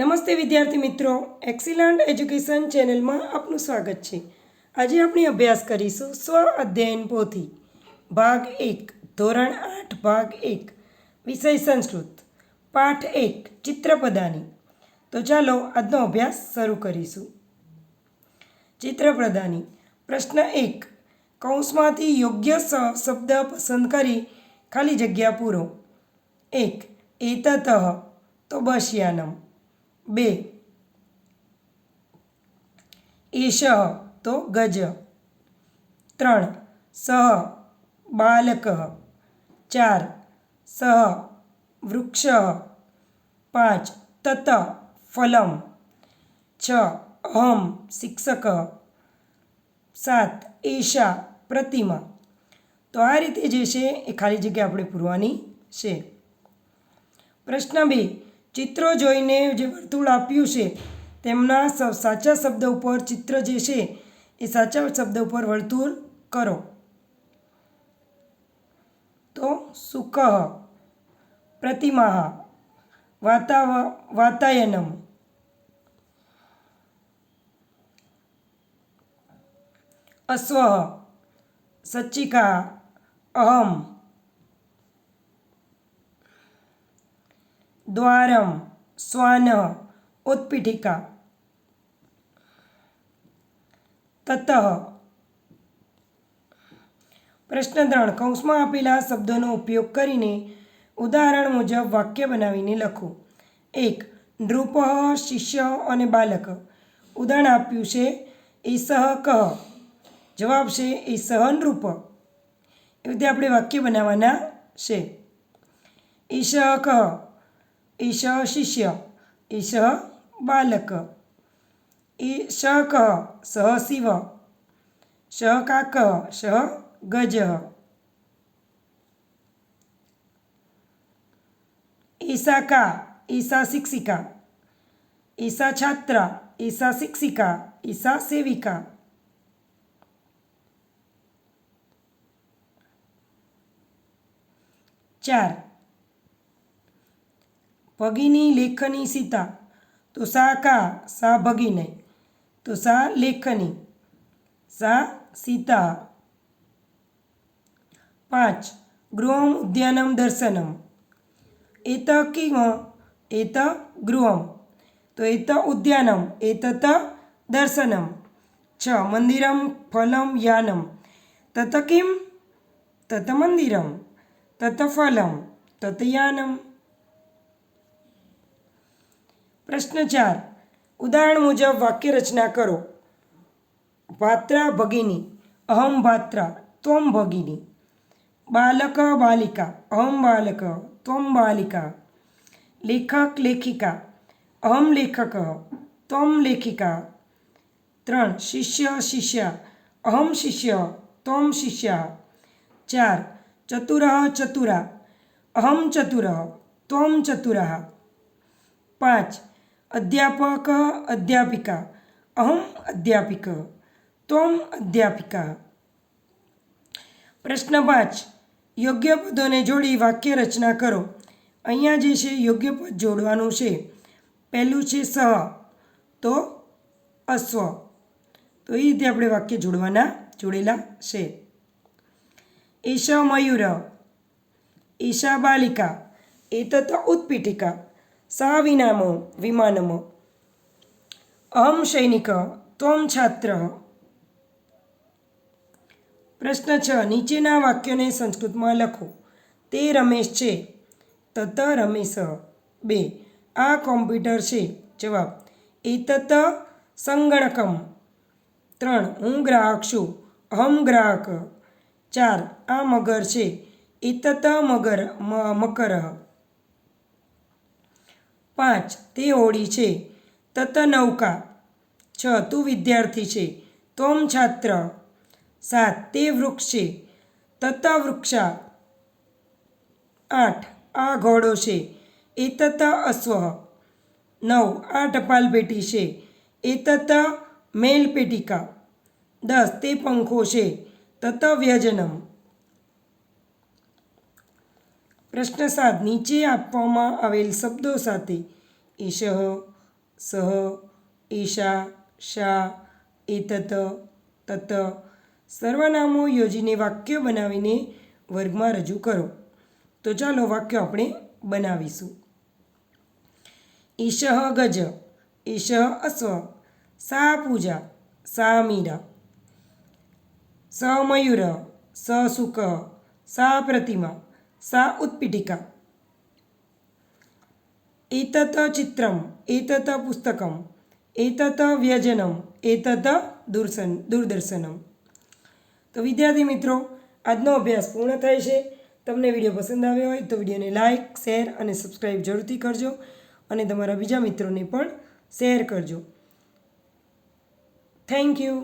નમસ્તે વિદ્યાર્થી મિત્રો. એક્સિલન્ટ એજ્યુકેશન ચેનલમાં આપનું સ્વાગત છે. આજે આપણે અભ્યાસ કરીશું સ્વ અધ્યયન પોથી. ભાગ એક, ધોરણ આઠ, ભાગ એક, વિષય સંસ્કૃત. પાઠ એક ચિત્રપદાની તો ચાલો આજનો અભ્યાસ શરૂ કરીશું. ચિત્રપ્રદાની પ્રશ્ન એક, કૌંસમાંથી યોગ્ય શબ્દ પસંદ કરી ખાલી જગ્યા પૂરો. એક, એતતઃ તો બશયાનમ બે. એશ તો ગજ. ત્રણ. સહ બાલક. ચાર. સહ વૃક્ષ. પાંચ. તત ફલમ. છ. અહમ શિક્ષક. સાત. એશા પ્રતિમા. તો આ રીતે જે છે એ ખાલી જગ્યા આપણે પૂરવાની છે. પ્રશ્ન બે. ચિત્રો જોઈને જે વર્તુળ આપ્યું છે, તેમના સાચા શબ્દ ઉપર ચિત્ર જે છે, એ સાચા શબ્દ ઉપર વર્તુળ કરો. તો સુખ પ્રતિમા વાતાવ, વાતાયનમ. અશ્વ સચ્ચિકા અહમ. દ્વારમ શ્વાન ઉત્પીઠિકા. તત. પ્રશ્ન ત્રણ કૌંસમાં આપેલા શબ્દોનો ઉપયોગ કરીને ઉદાહરણ મુજબ વાક્ય બનાવીને લખો. એક, નૃપ, શિષ્ય અને બાલક. ઉદાહરણ આપ્યું છે ઈસહ કહ. જવાબ છે ઈસહ નૃપ. એ રીતે આપણે વાક્ય બનાવવાના છે. ઈશ કહ. ઈશ શિષ્ય ઈશ બાલક ઈશ કહ સહ શિવ શ કાક શ ગજ ઈશા કા ઈશા શિક્ષિકા ઈશા છાત્રા ઈશા શિક્ષિકા ઈશા સેવિકા ચાર ભગીની લેખની સીતા. તો સા કા? સા ભગીનય તો સા લેખની. સા સીતા. પાંચ. ગૃહમ ઉદ્યાનમ દર્શનમ. એત કિમ? એત ગૃહમ. તો એત ઉદ્યાનમ. એતત દર્શનમ. છ. મંદિરમ ફલમ યાનમ. તત કિમ? તત મંદિરમ. તત ફલમ. તત યાનમ. પ્રશ્ન ચાર. ઉદાહરણ મુજબ વાક્ય રચના કરો. ભાત્રા ભગિની, અહમ ભાત્રા ત્વમ ભગિની. બાલક બાલિકા, અહમ બાલક ત્વમ બાલિકા. લેખક લેખિકા, અહમ લેખક ત્વમ લેખિકા. ત્રણ. શિષ્ય શિષ્યા, અહમ શિષ્ય ત્વમ શિષ્યા. ચાર. ચતુર ચતુરા, અહમ ચતુર ત્વમ ચતુરः. પાંચ. અધ્યાપક, અધ્યાપિકા. અહમ અધ્યાપિક ત્વમ અધ્યાપિકા. પ્રશ્ન પાંચ. યોગ્ય પદોને જોડી વાક્ય રચના કરો. અહીંયા જે છે યોગ્ય પદ જોડવાનું છે. પહેલું છે સહ તો અશ્વ તો એ રીતે આપણે વાક્ય જોડવાના જોડેલા છે. ઈશા મયુર, ઈશા બાલિકા, એ તથા ઉત્પીઠિકા. સા વિનામો વિમાનમ. અહમ સૈનિક, ત્વમ છાત્ર. પ્રશ્ન છ, નીચેના વાક્યોને સંસ્કૃતમાં લખો. તે રમેશ છે. તત રમેશ. બે, આ કોમ્પ્યુટર છે. જવાબ, એતત સંગણકમ. ત્રણ, હું ગ્રાહક છું. અહમ ગ્રાહક. ચાર, આ મગર છે. એતત મગર મકર. પાંચ, તે હોળી છે. તત નૌકા છ, તું વિદ્યાર્થી છે. તોમ છાત્ર, સાત, તે વૃક્ષ છે. તત વૃક્ષા આઠ, આ ઘોડો છે. એતત અશ્વ, નવ, આ ટપાલ પેટી છે. એતત મેલ પેટિકા દસ, તે પંખો છે. તત વ્યજનમ પ્રશ્ન સાત નીચે આપવામાં આવેલ શબ્દો સાથે ઈશ, સહ, ઈશા, શા, એતત, તત સર્વનામો યોજીને વાક્ય બનાવીને વર્ગમાં રજૂ કરો. તો ચાલો વાક્યો આપણે બનાવીશું. ઈશ ગજ, ઈશ અશ્વ, સા પૂજા, સા મીરા. સ મયુર, સ સુક સા પ્રતિમા. સા ઉત્પીઠિકા એતત ચિત્રમ એતત પુસ્તકમ એતત વ્યજનમ એતત દૂરસન દૂરદર્શનમ તો વિદ્યાર્થી મિત્રો આજનો અભ્યાસ પૂર્ણ થાય છે. તમને વીડિયો પસંદ આવ્યો હોય તો વિડીયોને લાઇક શેર અને સબસ્ક્રાઈબ જરૂરથી કરજો અને તમારા બીજા મિત્રોને પણ શેર કરજો. Thank you